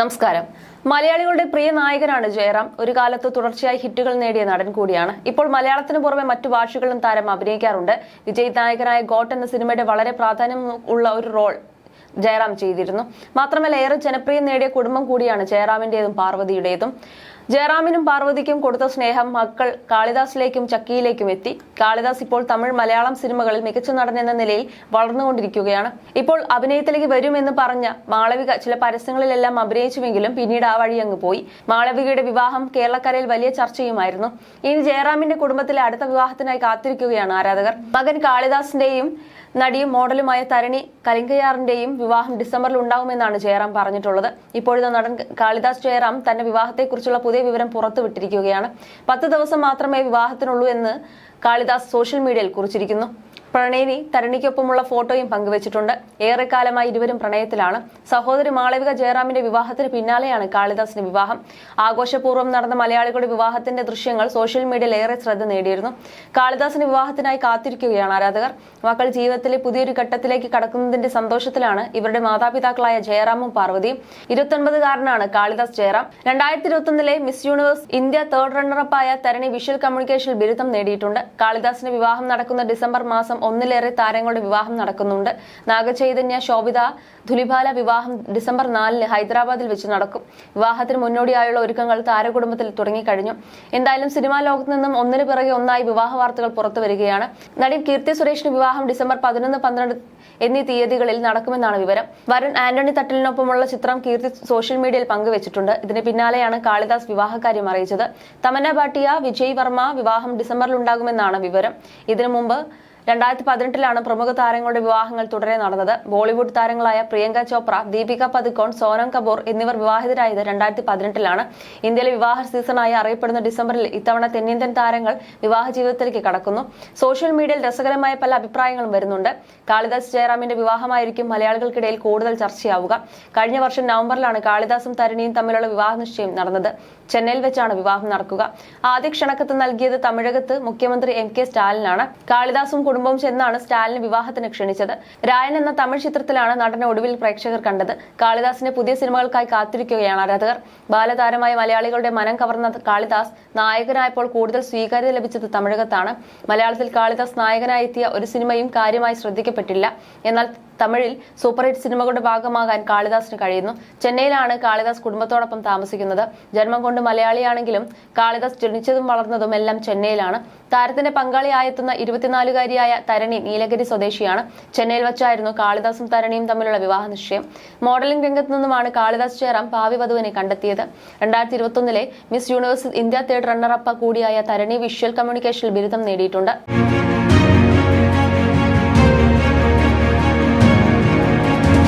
നമസ്കാരം. മലയാളികളുടെ പ്രിയ നായകനാണ് ജയറാം. ഒരു കാലത്ത് തുടർച്ചയായി ഹിറ്റുകൾ നേടിയ നടൻ കൂടിയാണ്. ഇപ്പോൾ മലയാളത്തിന് പുറമെ മറ്റു ഭാഷകളിലും താരം അഭിനയിക്കാറുണ്ട്. വിജയ് നായകനായ ഗോട്ട് എന്ന സിനിമയുടെ വളരെ പ്രാധാന്യം ഉള്ള ഒരു റോൾ ജയറാം ചെയ്തിരുന്നു. മാത്രമല്ല ഏറെ ജനപ്രിയം നേടിയ കുടുംബം കൂടിയാണ് ജയറാമിന്റേതും പാർവതിയുടേതും. ജയറാമിനും പാർവതിക്കും കൊടുത്ത സ്നേഹം മക്കൾ കാളിദാസിലേക്കും ചക്കിയിലേക്കും എത്തി. കാളിദാസ് ഇപ്പോൾ തമിഴ് മലയാളം സിനിമകളിൽ മികച്ച നടൻ എന്ന നിലയിൽ വളർന്നുകൊണ്ടിരിക്കുകയാണ്. ഇപ്പോൾ അഭിനയത്തിലേക്ക് വരുമെന്ന് പറഞ്ഞ മാളവിക ചില പരസ്യങ്ങളിലെല്ലാം അഭിനയിച്ചുവെങ്കിലും പിന്നീട് ആ വഴി അങ്ങ് പോയി. മാളവികയുടെ വിവാഹം കേരളക്കരയിൽ വലിയ ചർച്ചയുമായിരുന്നു. ഇനി ജയറാമിന്റെ കുടുംബത്തിലെ അടുത്ത വിവാഹത്തിനായി കാത്തിരിക്കുകയാണ് ആരാധകർ. മകൻ കാളിദാസിന്റെയും നടിയും മോഡലുമായ തരണി കലിങ്കയാറിന്റെയും വിവാഹം ഡിസംബറിൽ ഉണ്ടാകുമെന്നാണ് ജയറാം പറഞ്ഞിട്ടുള്ളത്. ഇപ്പോഴത്തെ നടൻ കാളിദാസ് ജയറാം തന്റെ വിവാഹത്തെക്കുറിച്ചുള്ള പുതിയ വിവരം പുറത്തുവിട്ടിരിക്കുകയാണ് പത്ത് ദിവസം മാത്രമേ വിവാഹത്തിനുള്ളൂ എന്ന് കാളിദാസ് സോഷ്യൽ മീഡിയയിൽ കുറിച്ചിരിക്കുന്നു. പ്രണയിനി തരണിക്കൊപ്പമുള്ള ഫോട്ടോയും പങ്കുവച്ചിട്ടുണ്ട്. ഏറെക്കാലമായി ഇരുവരും പ്രണയത്തിലാണ്. സഹോദരി മാളവിക ജയറാമിന്റെ വിവാഹത്തിന് പിന്നാലെയാണ് കാളിദാസിന്റെ വിവാഹം. ആഘോഷപൂർവം നടന്ന മലയാളികളുടെ വിവാഹത്തിന്റെ ദൃശ്യങ്ങൾ സോഷ്യൽ മീഡിയയിൽ ഏറെ ശ്രദ്ധ നേടിയിരുന്നു. കാളിദാസിന്റെ വിവാഹത്തിനായി കാത്തിരിക്കുകയാണ് ആരാധകർ. മക്കൾ ജീവിതത്തിലെ പുതിയൊരു ഘട്ടത്തിലേക്ക് കടക്കുന്നതിന്റെ സന്തോഷത്തിലാണ് ഇവരുടെ മാതാപിതാക്കളായ ജയറാമും പാർവതിയും. ഇരുപത്തൊൻപതുകാരനാണ് കാളിദാസ് ജയറാം. രണ്ടായിരത്തി ഇരുപത്തൊന്നിലെ മിസ് യൂണിവേഴ്സ് ഇന്ത്യ തേർഡ് റണ്ണറപ്പായ തരണി വിഷ്വൽ കമ്മ്യൂണിക്കേഷൻ ബിരുദം നേടിയിട്ടുണ്ട്. കാളിദാസിന്റെ വിവാഹം നടക്കുന്ന ഡിസംബർ മാസം ഒന്നിലേറെ താരങ്ങളുടെ വിവാഹം നടക്കുന്നുണ്ട്. നാഗചൈതന്യ ശോഭിത ധുലിബാല വിവാഹം ഡിസംബർ നാലിന് ഹൈദരാബാദിൽ വെച്ച് നടക്കും. വിവാഹത്തിന് മുന്നോടിയായുള്ള ഒരുക്കങ്ങൾ താരകുടുംബത്തിൽ തുടങ്ങിക്കഴിഞ്ഞു. എന്തായാലും സിനിമാ ലോകത്ത് നിന്നും ഒന്നിനു പിറകെ ഒന്നായി വിവാഹ വാർത്തകൾ പുറത്തു വരികയാണ്. നടി കീർത്തി സുരേഷിന് വിവാഹം ഡിസംബർ പതിനൊന്ന് പന്ത്രണ്ട് എന്നീ തീയതികളിൽ നടക്കുമെന്നാണ് വിവരം. വരുൺ ആന്റണി തട്ടിലിനൊപ്പമുള്ള ചിത്രം കീർത്തി സോഷ്യൽ മീഡിയയിൽ പങ്കുവച്ചിട്ടുണ്ട്. ഇതിന് പിന്നാലെയാണ് കാളിദാസ് വിവാഹകാര്യം അറിയിച്ചത്. തമന്ന ഭാട്ടിയ വിജയ് വർമ്മ വിവാഹം ഡിസംബറിൽ ഉണ്ടാകുമെന്നാണ് വിവരം. ഇതിനു മുമ്പ് രണ്ടായിരത്തി പതിനെട്ടിലാണ് പ്രമുഖ താരങ്ങളുടെ വിവാഹങ്ങൾ തുടരെ നടന്നത്. ബോളിവുഡ് താരങ്ങളായ പ്രിയങ്ക ചോപ്ര ദീപിക പതുക്കോൺ സോനം കപൂർ എന്നിവർ വിവാഹിതരായത് രണ്ടായിരത്തി പതിനെട്ടിലാണ് ഇന്ത്യയിലെ വിവാഹ സീസണായി അറിയപ്പെടുന്ന ഡിസംബറിൽ ഇത്തവണ തെന്നിന്ത്യൻ താരങ്ങൾ വിവാഹ ജീവിതത്തിലേക്ക് കടക്കുന്നു. സോഷ്യൽ മീഡിയയിൽ രസകരമായ പല അഭിപ്രായങ്ങളും വരുന്നുണ്ട്. കാളിദാസ് ജയറാമിന്റെ വിവാഹമായിരിക്കും മലയാളികൾക്കിടയിൽ കൂടുതൽ ചർച്ചയാവുക. കഴിഞ്ഞ വർഷം നവംബറിലാണ് കാളിദാസും തരുണിയും തമ്മിലുള്ള വിവാഹ നിശ്ചയം നടന്നത്. ചെന്നൈയിൽ വെച്ചാണ് വിവാഹം നടക്കുക. ആദ്യ ക്ഷണക്കത്ത് നൽകിയത് തമിഴകത്ത് മുഖ്യമന്ത്രി എം കെ സ്റ്റാലിനാണ്. കാളിദാസും കുടുംബവും ചെന്നാണ് സ്റ്റാലിന് വിവാഹത്തിന് ക്ഷണിച്ചത്. രായൻ എന്ന തമിഴ് ചിത്രത്തിലാണ് നടനെ ഒടുവിൽ പ്രേക്ഷകർ കണ്ടത്. കാളിദാസിന്റെ പുതിയ സിനിമകൾക്കായി കാത്തിരിക്കുകയാണ് ആരാധകർ. ബാലതാരമായ മലയാളികളുടെ മനം കവർന്ന കാളിദാസ് നായകനായപ്പോൾ കൂടുതൽ സ്വീകാര്യത ലഭിച്ചത് തമിഴകത്താണ്. മലയാളത്തിൽ കാളിദാസ് നായകനായി എത്തിയ ഒരു സിനിമയും കാര്യമായി ശ്രദ്ധിക്കപ്പെട്ടില്ല. എന്നാൽ തമിഴിൽ സൂപ്പർ ഹിറ്റ് സിനിമകളുടെ ഭാഗമാകാൻ കാളിദാസിന് കഴിയുന്നു. ചെന്നൈയിലാണ് കാളിദാസ് കുടുംബത്തോടൊപ്പം താമസിക്കുന്നത്. ജന്മം കൊണ്ട് മലയാളിയാണെങ്കിലും കാളിദാസ് ജനിച്ചതും വളർന്നതും എല്ലാം ചെന്നൈയിലാണ്. താരത്തിന്റെ പങ്കാളിയായെത്തുന്ന ഇരുപത്തിനാലുകാരിയായ തരണി നീലഗിരി സ്വദേശിയാണ്. ചെന്നൈയിൽ വച്ചായിരുന്നു കാളിദാസും തരണിയും തമ്മിലുള്ള വിവാഹ നിശ്ചയം. മോഡലിംഗ് രംഗത്തു നിന്നുമാണ് കാളിദാസ് ജയറാം ഭാവി വധുവിനെ കണ്ടെത്തിയത്. രണ്ടായിരത്തി ഇരുപത്തൊന്നിലെ Miss Universe India third runner up കൂടിയായ തരണി വിഷ്വൽ കമ്മ്യൂണിക്കേഷനിൽ ബിരുദം നേടിയിട്ടുണ്ട്.